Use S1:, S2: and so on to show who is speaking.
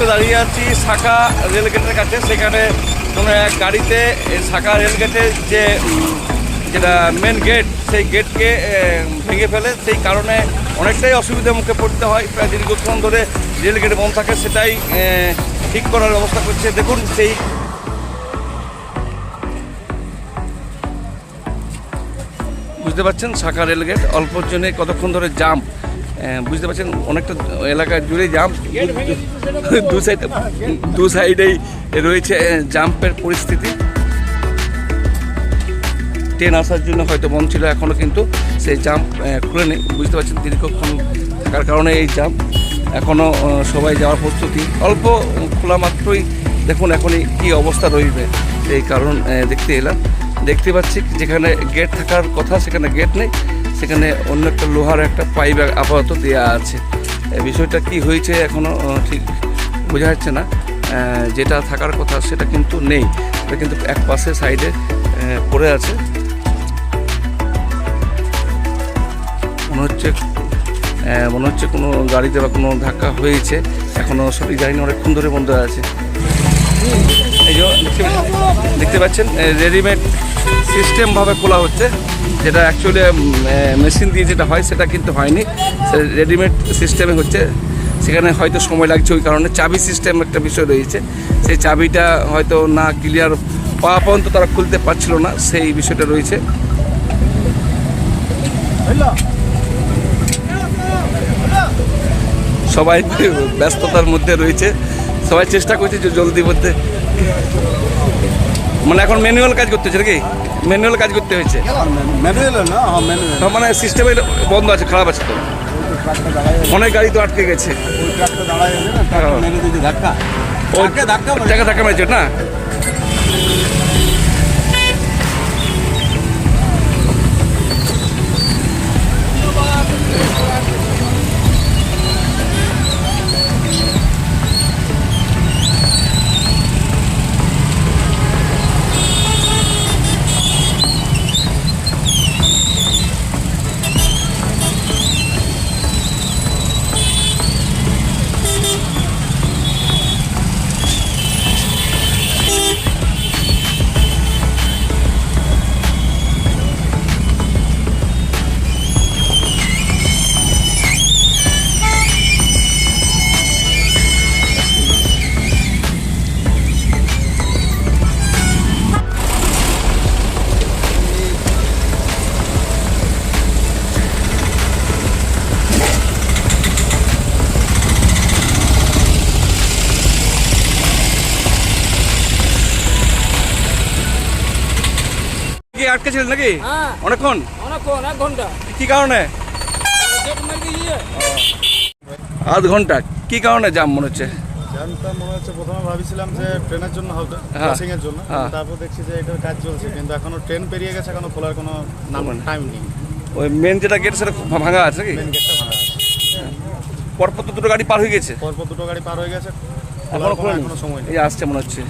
S1: মুহূর্তে দাঁড়িয়ে আছি শাখা রেলগেটের কাছে। সেখানে কোনো এক গাড়িতে শাখা রেলগেটের যে, যেটা মেন গেট সেই গেটকে ভেঙে ফেলে। সেই কারণে অনেকটাই অসুবিধার মুখে পড়তে হয়। প্রায় দীর্ঘক্ষণ ধরে রেলগেট বন্ধ থাকে, সেটাই ঠিক করার ব্যবস্থা করছে। দেখুন সেই বুঝতে পারছেন, শাখা রেলগেট অল্পর জন্য কতক্ষণ ধরে জাম। বুঝতে পারছেন, অনেকটা এলাকা জুড়ে জাম দু সাইড দু সাইডেই রয়েছে জাম্পের পরিস্থিতি। ট্রেন আসার জন্য হয়তো বন্ধ ছিল এখনও কিন্তু সেই জাম্প খুলে নেই। বুঝতে পারছেন, দীর্ঘক্ষণ থাকার কারণে এই জাম্প এখনও সবাই যাওয়ার প্রস্তুতি। অল্প খোলা মাত্রই দেখুন এখনই কী অবস্থা রইবে। এই কারণ দেখতে এলাম। দেখতে পাচ্ছি যেখানে গেট থাকার কথা, সেখানে গেট নেই। সেখানে অন্য একটা লোহার একটা পাইপ আপাতত দেওয়া আছে। বিষয়টা কি হয়েছে এখনও ঠিক বোঝা যাচ্ছে না। যেটা থাকার কথা সেটা কিন্তু নেই। এটা কিন্তু এক পাশে সাইডে পড়ে আছে। মনে হচ্ছে মনে হচ্ছে কোনো গাড়িতে বা কোনো ধাক্কা হয়েছে। এখনও সঠিক জানি অনেকক্ষণ ধরে বন্ধ আছে। এই যে দেখতে পাচ্ছেন রেডিমেড সিস্টেমভাবে খোলা হচ্ছে। যেটা অ্যাকচুয়ালি মেশিন দিয়ে যেটা হয়, সেটা কিন্তু হয়নি। রেডিমেড সিস্টেমে হচ্ছে। সেখানে হয়তো সময় লাগছে ওই কারণে। চাবি সিস্টেম একটা বিষয় রয়েছে। সেই চাবিটা হয়তো না ক্লিয়ার পাওয়া পর্যন্ত তারা খুলতে পারছিল না, সেই বিষয়টা রয়েছে। সবাই ব্যস্ততার মধ্যে রয়েছে। সবাই চেষ্টা করছে যে জলদি মধ্যে মানে এখন ম্যানুয়াল কাজ করতে হচ্ছে নাকি? ম্যানুয়াল কাজ করতে হয়েছে।
S2: ম্যানুয়াল না হ্যাঁ ম্যানুয়াল
S1: মানে সিস্টেমে বন্ধ আছে খারাপ আছে তো? অনেক গাড়ি তো আটকে গেছে।
S2: ওই ট্রাকটা দাঁড়ায় না ট্রাকটা
S1: হ্যাঁ।
S2: ধাক্কা। ধাক্কা
S1: মেরেছে না? কি আটকে ছিলেন নাকি?
S3: হ্যাঁ।
S1: অনেকক্ষণ?
S3: অনেকক্ষণ এক ঘণ্টা।
S1: কি কারণে? আধ ঘণ্টা। কি কারণে জাম মনে হচ্ছে?
S4: জানটা মনে হচ্ছে প্রথমে ভাবিছিলাম যে ট্রেনের জন্য হবে
S1: হ্যাঁ।
S4: ক্রসিং এর জন্য।
S1: হ্যাঁ।
S4: তারপর দেখছি যে এটার কাজ চলছে কিন্তু এখনও ট্রেন পেরিয়ে গেছে এখনও খোলার কোনো নাম? টাইম নেই।
S1: ওই মেন যেটা গেট সেটা ভাঙা আছে
S4: মেন গেটটা ভাঙা আছে।
S1: পরপর তো দুটো গাড়ি পার হয়ে গেছে।
S4: পরপর দুটো গাড়ি পার হয়ে গেছে
S1: এখনও
S4: খোলার কোনো সময় নেই।
S1: আসছে মনে হচ্ছে।